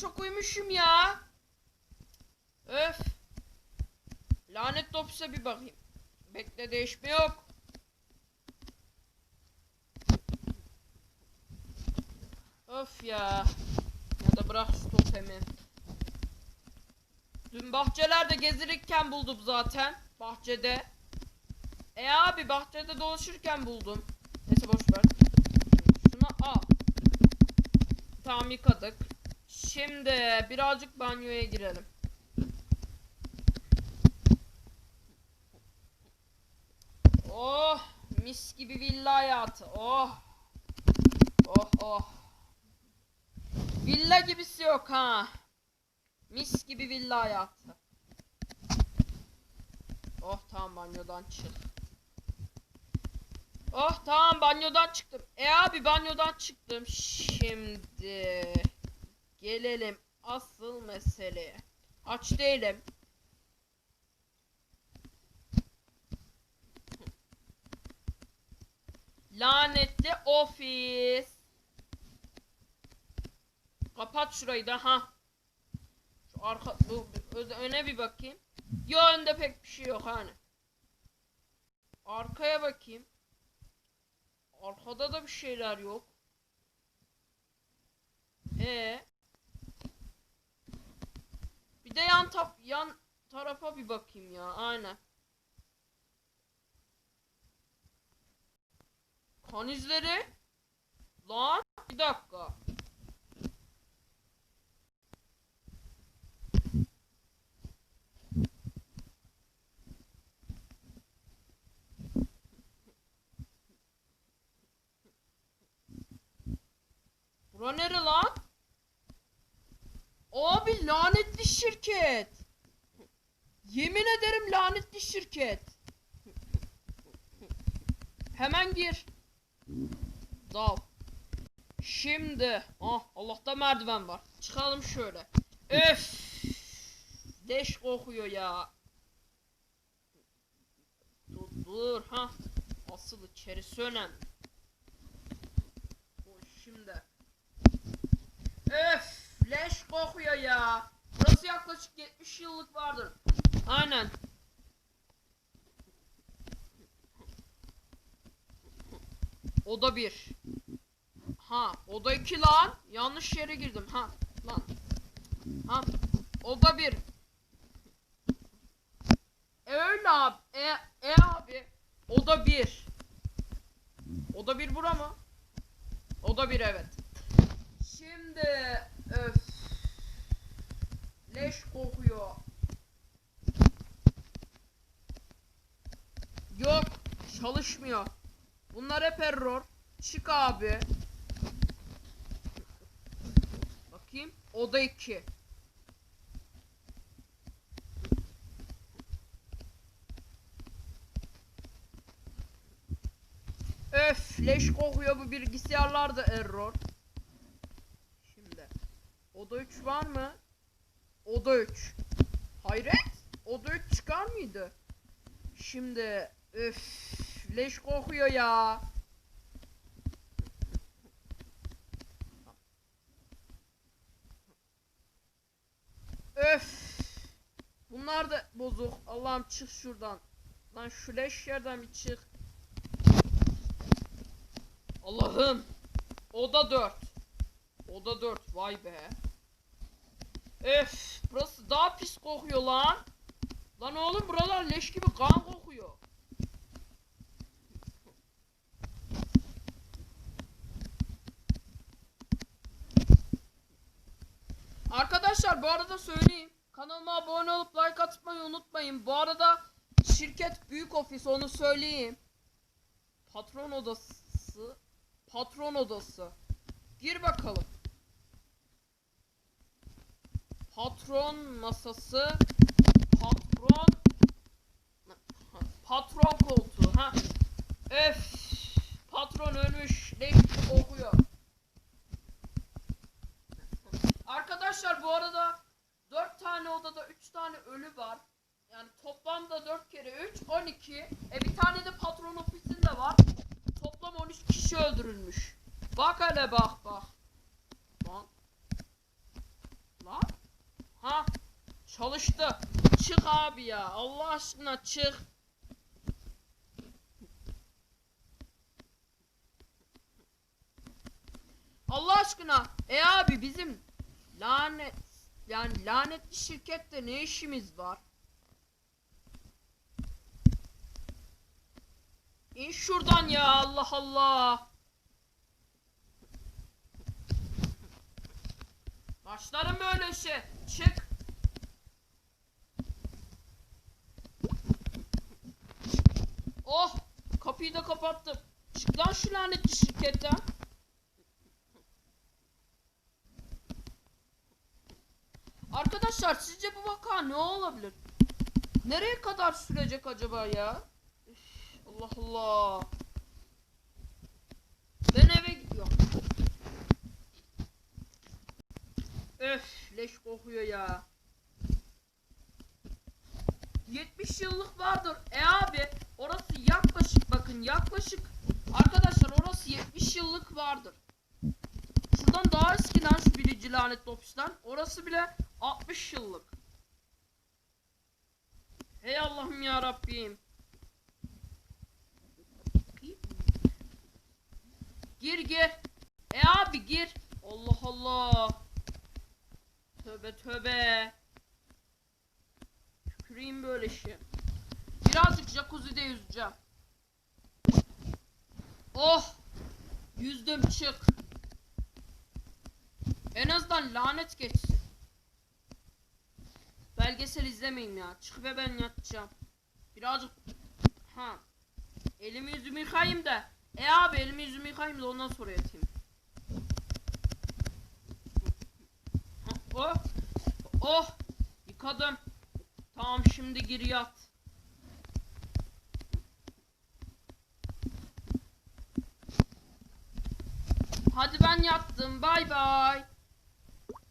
çok uyumuşum ya. Öf. Lanet ofise bir bakayım. Bekle değişme yok. Öf ya. Ya da bırak şu totemi. Dün bahçelerde gezinirken buldum zaten. Bahçede. E abi bahçede dolaşırken buldum. Neyse boş ver. Şunu al. Tamam yıkadık. Şimdi birazcık banyoya girelim. Oh mis gibi villa hayatı. Oh. Oh oh. Villa gibisi yok ha. Mis gibi villa hayatı. Oh tamam banyodan çık. Oh tamam banyodan çıktım. E abi banyodan çıktım. Şimdi gelelim asıl meseleye. Aç değilim. Lanetli ofis. Kapat şurayı da ha. Şu arka bu, öne bir bakayım. Yo önde pek bir şey yok hani. Arkaya bakayım. Arkada da bir şeyler yok. E Bir de yan tap yan tarafa bir bakayım ya. Aynen. Kan izleri. Lan bir dakika. Bura nere lan? Abi lanetli şirket. Yemin ederim lanetli şirket. Hemen gir. Dal. Şimdi. Ah Allah'ta merdiven var. Çıkalım şöyle. Öf. Leş kokuyor ya. Dur dur ha. Asıl içerisi önemli. O şimdi. Öf. Leş kokuyor ya. Yaklaşık 70 yıllık vardır. Aynen. Oda bir. Ha, oda iki lan. Yanlış yere girdim. Ha, lan. Ha, oda bir. E öyle abi. E, e abi. Oda bir. Oda bir bura mı? Oda bir evet. Şimdi öf. Leş kokuyor. Yok, çalışmıyor. Bunlar hep error. Çık abi. Bakayım. Oda 2. Öf, leş kokuyor bu bilgisayarlar da error. Şimdi. Oda 3 var mı? Oda 3. Hayret. Oda 3 çıkar mıydı? Şimdi öf leş kokuyor ya. Öf. Bunlar da bozuk. Allah'ım çık şuradan. Lan şu leş yerden bir çık. Allah'ım. Oda 4. Oda 4. Vay be. Öf. Burası daha pis kokuyor lan. Lan oğlum buralar leş gibi kan kokuyor. Arkadaşlar bu arada söyleyeyim. Kanalıma abone olup like atmayı unutmayın. Bu arada şirket büyük ofis onu söyleyeyim. Patron odası. Patron odası. Gir bakalım. Patron masası. Patron Patron koltuğu ha. Öf. Patron ölmüş. Leş kokuyor. Arkadaşlar bu arada 4 tane odada 3 tane ölü var. Yani toplamda 4 kere 3 12. E bir tane de patron ofisinde var. Toplam 13 kişi öldürülmüş. Bak hele bak bak. Lan. Çalıştı. Çık abi ya. Allah aşkına çık. Allah aşkına. E abi bizim lanet yani lanetli şirkette ne işimiz var? İn şuradan ya Allah Allah. Başlarım böyle işe. Çık. Oh! Kapıyı da kapattım. Çık lan şu lanetli şirketten. Arkadaşlar sizce bu vaka ne olabilir? Nereye kadar sürecek acaba ya? Allah Allah. Ben eve gidiyorum. Öf leş kokuyor ya. 70 yıllık vardır. E abi orası yaklaşık bakın yaklaşık. Arkadaşlar orası 70 yıllık vardır. Şuradan daha eski lan şu birinci lanetli ofisten. Orası bile 60 yıllık. Hey Allah'ım ya Rabbim. Gir gir. E abi gir. Allah Allah. Tövbe tövbe. Tüküreyim böyle şey. Birazcık jacuzzi'de yüzeceğim. Oh. Yüzdüm çık. En azından lanet geçsin. Belgesel izlemeyeyim ya. Çık ve ben yatacağım. Birazcık ha. Elimi yüzümü yıkayayım da. E abi elimi yüzümü yıkayayım da ondan sonra yatayım. Ha, Oh. Oh. Yıkadım. Tamam şimdi gir yat. Hadi ben yattım. Bay bay.